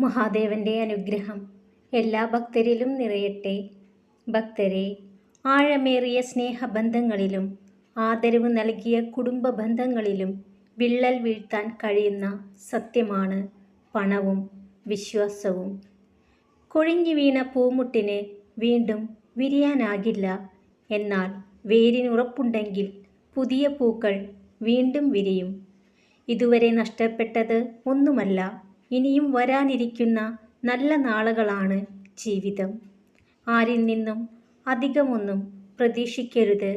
മഹാദേവന്റെ അനുഗ്രഹം. എല്ലാ ഭക്തരിലും നിറയട്ടെ. ഭക്തരെ ആഴമേറിയ സ്നേഹബന്ധങ്ങളിലും ആദരവ് നൽകിയ കുടുംബ ബന്ധങ്ങളിലും വിള്ളൽ വീഴ്ത്താൻ കഴിയുന്ന സത്യമാണ് പണവും വിശ്വാസവും. കൊഴിഞ്ഞു വീണ പൂമുട്ടിന് വീണ്ടും വിരിയാനാകില്ല എന്നാൽ വേരിനുറപ്പുണ്ടെങ്കിൽ പുതിയ പൂക്കൾ വീണ്ടും വിരിയും. ഇതുവരെ നഷ്ടപ്പെട്ടത് ഒന്നുമല്ല ഇനിയും വരാനിരിക്കുന്ന നല്ല നാളുകളാണ് ജീവിതം. ആരിൽ നിന്നും അധികമൊന്നും പ്രതീക്ഷിക്കരുത്.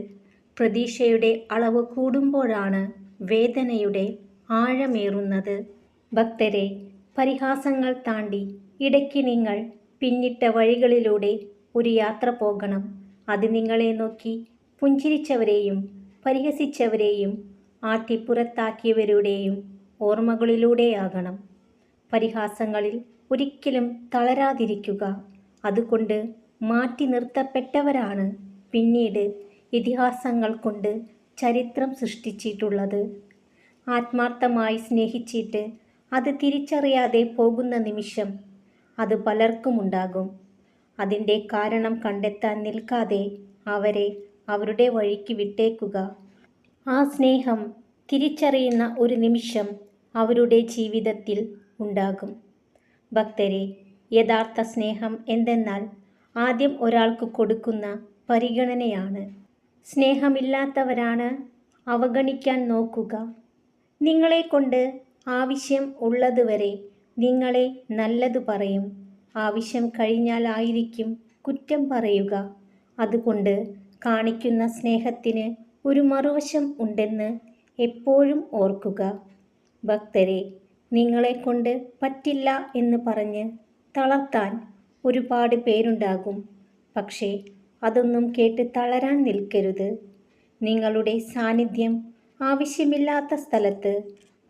പ്രതീക്ഷയുടെ അളവ് കൂടുമ്പോഴാണ് വേദനയുടെ ആഴമേറുന്നത്. ഭക്തരെ പരിഹാസങ്ങൾ താണ്ടി ഇടയ്ക്ക് നിങ്ങൾ പിന്നിട്ട വഴികളിലൂടെ ഒരു യാത്ര പോകണം. അത് നിങ്ങളെ നോക്കി പുഞ്ചിരിച്ചവരെയും പരിഹസിച്ചവരെയും ആട്ടിപ്പുറത്താക്കിയവരുടെയും ഓർമ്മകളിലൂടെയാകണം. പരിഹാസങ്ങളിൽ ഒരിക്കലും തളരാതിരിക്കുക. അതുകൊണ്ട് മാറ്റി നിർത്തപ്പെട്ടവരാണ് പിന്നീട് ഇതിഹാസങ്ങൾ കൊണ്ട് ചരിത്രം സൃഷ്ടിച്ചിട്ടുള്ളത്. ആത്മാർത്ഥമായി സ്നേഹിച്ചിട്ട് അത് തിരിച്ചറിയാതെ പോകുന്ന നിമിഷം അത് പലർക്കുമുണ്ടാകും. അതിന്റെ കാരണം കണ്ടെത്താൻ നിൽക്കാതെ അവരെ അവരുടെ വഴിക്ക് വിട്ടേക്കുക. ആ സ്നേഹം തിരിച്ചറിയുന്ന ഒരു നിമിഷം അവരുടെ ജീവിതത്തിൽ ഉണ്ടാകും. ഭക്തരെ യഥാർത്ഥ സ്നേഹം എന്തെന്നാൽ ആദ്യം ഒരാൾക്ക് കൊടുക്കുന്ന പരിഗണനയാണ്. സ്നേഹമില്ലാത്തവരാണ് അവഗണിക്കാൻ നോക്കുക. നിങ്ങളെ കൊണ്ട് ആവശ്യം ഉള്ളതുവരെ നിങ്ങളെ നല്ലതു പറയും. ആവശ്യം കഴിഞ്ഞാലായിരിക്കും കുറ്റം പറയുക. അതുകൊണ്ട് കാണിക്കുന്ന സ്നേഹത്തിന് ഒരു മറുവശം ഉണ്ടെന്ന് എപ്പോഴും ഓർക്കുക. ഭക്തരെ നിങ്ങളെ കൊണ്ട് പറ്റില്ല എന്ന് പറഞ്ഞ് തളർത്താൻ ഒരുപാട് പേരുണ്ടാകും. പക്ഷേ അതൊന്നും കേട്ട് തളരാൻ നിൽക്കരുത്. നിങ്ങളുടെ സാന്നിധ്യം ആവശ്യമില്ലാത്ത സ്ഥലത്ത്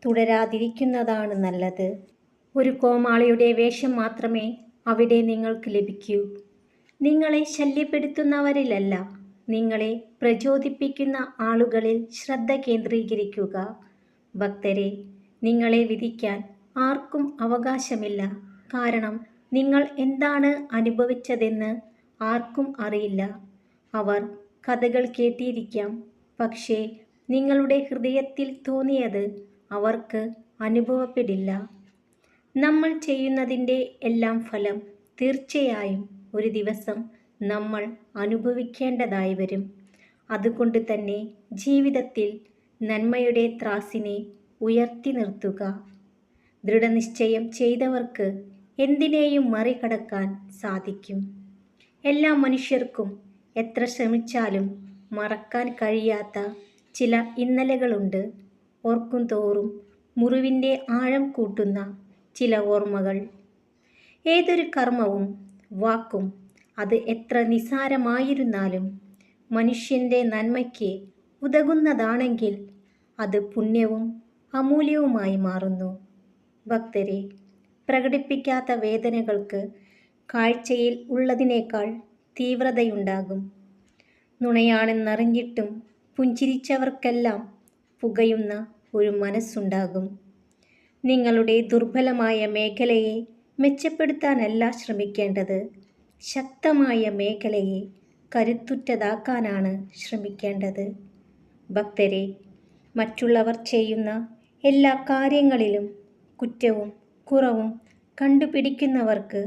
തുടരാതിരിക്കുന്നതാണ് നല്ലത്. ഒരു കോമാളിയുടെ വേഷം മാത്രമേ അവിടെ നിങ്ങൾക്ക് ലഭിക്കൂ. നിങ്ങളെ ശല്യപ്പെടുത്തുന്നവരിലല്ല നിങ്ങളെ പ്രചോദിപ്പിക്കുന്ന ആളുകളിൽ ശ്രദ്ധ കേന്ദ്രീകരിക്കുക. ഭക്തരെ നിങ്ങളെ വിധിക്കാൻ ആർക്കും അവകാശമില്ല. കാരണം നിങ്ങൾ എന്താണ് അനുഭവിച്ചതെന്ന് ആർക്കും അറിയില്ല. അവർ കഥകൾ കേട്ടിരിക്കാം. പക്ഷേ നിങ്ങളുടെ ഹൃദയത്തിൽ തോന്നിയത് അവർക്ക് അനുഭവപ്പെടില്ല. നമ്മൾ ചെയ്യുന്നതിന്റെ എല്ലാം ഫലം തീർച്ചയായും ഒരു ദിവസം നമ്മൾ അനുഭവിക്കേണ്ടതായി വരും. അതുകൊണ്ട് തന്നെ ജീവിതത്തിൽ നന്മയുടെ ത്രാസിനെ ഉയർത്തി നിർത്തുക. ദൃഢനിശ്ചയം ചെയ്തവർക്ക് എന്തിനേയും മറികടക്കാൻ സാധിക്കും. എല്ലാ മനുഷ്യർക്കും എത്ര ശ്രമിച്ചാലും മറക്കാൻ കഴിയാത്ത ചില ഇന്നലകളുണ്ട്. ഓർക്കും തോറും മുറിവിന്റെ ആഴം കൂട്ടുന്ന ചില ഓർമ്മകൾ. ഏതൊരു കർമ്മവും വാക്കും അത് എത്ര നിസാരമായിരുന്നാലും മനുഷ്യന്റെ നന്മയ്ക്ക് ഉതകുന്നതാണെങ്കിൽ അത് പുണ്യവും അമൂല്യവുമായി മാറുന്നു. ഭക്തരെ പ്രകടിപ്പിക്കാത്ത വേദനകൾക്ക് കാഴ്ചയിൽ ഉള്ളതിനേക്കാൾ തീവ്രതയുണ്ടാകും. നുണയാണെന്നറിഞ്ഞിട്ടും പുഞ്ചിരിച്ചവർക്കെല്ലാം പുകയുന്ന ഒരു മനസ്സുണ്ടാകും. നിങ്ങളുടെ ദുർബലമായ മേഖലയെ മെച്ചപ്പെടുത്താനല്ല ശ്രമിക്കേണ്ടത്. ശക്തമായ മേഖലയെ കരുത്തുറ്റതാക്കാനാണ് ശ്രമിക്കേണ്ടത്. ഭക്തരെ മറ്റുള്ളവർ ചെയ്യുന്ന എല്ലാ കാര്യങ്ങളിലും കുറ്റവും കുറവും കണ്ടുപിടിക്കുന്നവർക്ക്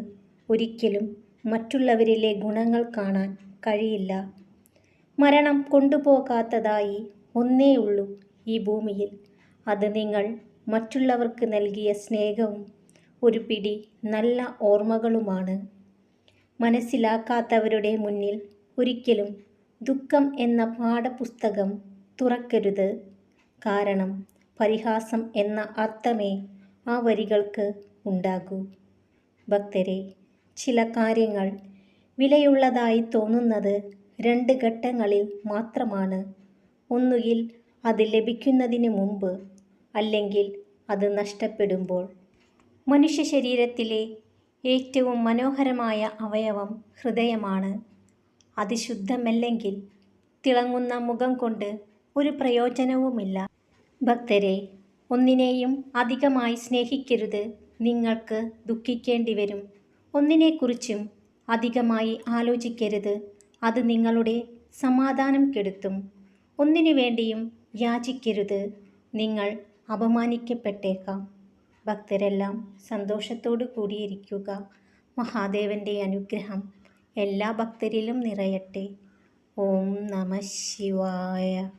ഒരിക്കലും മറ്റുള്ളവരിലെ ഗുണങ്ങൾ കാണാൻ കഴിയില്ല. മരണം കൊണ്ടുപോകാത്തതായി ഒന്നേയുള്ളൂ ഈ ഭൂമിയിൽ. അത് നിങ്ങൾ മറ്റുള്ളവർക്ക് നൽകിയ സ്നേഹവും ഒരു പിടി നല്ല ഓർമ്മകളുമാണ്. മനസ്സിലാക്കാത്തവരുടെ മുന്നിൽ ഒരിക്കലും ദുഃഖം എന്ന പാഠപുസ്തകം തുറക്കരുത്. കാരണം പരിഹാസം എന്ന അർത്ഥമേ ആ വരികൾക്ക് ഉണ്ടാകൂ. ഭക്തരെ ചില കാര്യങ്ങൾ വിലയുള്ളതായി തോന്നുന്നത് രണ്ട് ഘട്ടങ്ങളിൽ മാത്രമാണ്. ഒന്നുകിൽ അത് ലഭിക്കുന്നതിന് മുമ്പ് അല്ലെങ്കിൽ അത് നഷ്ടപ്പെടുമ്പോൾ. മനുഷ്യ ശരീരത്തിലെ ഏറ്റവും മനോഹരമായ അവയവം ഹൃദയമാണ്. അതിശുദ്ധമല്ലെങ്കിൽ തിളങ്ങുന്ന മുഖം കൊണ്ട് ഒരു പ്രയോജനവുമില്ല. ഭക്തരെ ഒന്നിനെയും അധികമായി സ്നേഹിക്കരുത്. നിങ്ങൾക്ക് ദുഃഖിക്കേണ്ടി വരും ഒന്നിനെക്കുറിച്ചും അധികമായി ആലോചിക്കരുത്. അത് നിങ്ങളുടെ സമാധാനം കെടുത്തും. ഒന്നിനു വേണ്ടിയും യാചിക്കരുത്. നിങ്ങൾ അപമാനിക്കപ്പെട്ടേക്കാം. ഭക്തരെല്ലാം സന്തോഷത്തോടു കൂടിയിരിക്കുക. മഹാദേവന്റെ അനുഗ്രഹം എല്ലാ ഭക്തരിലും നിറയട്ടെ. ഓം നമ ശിവായ.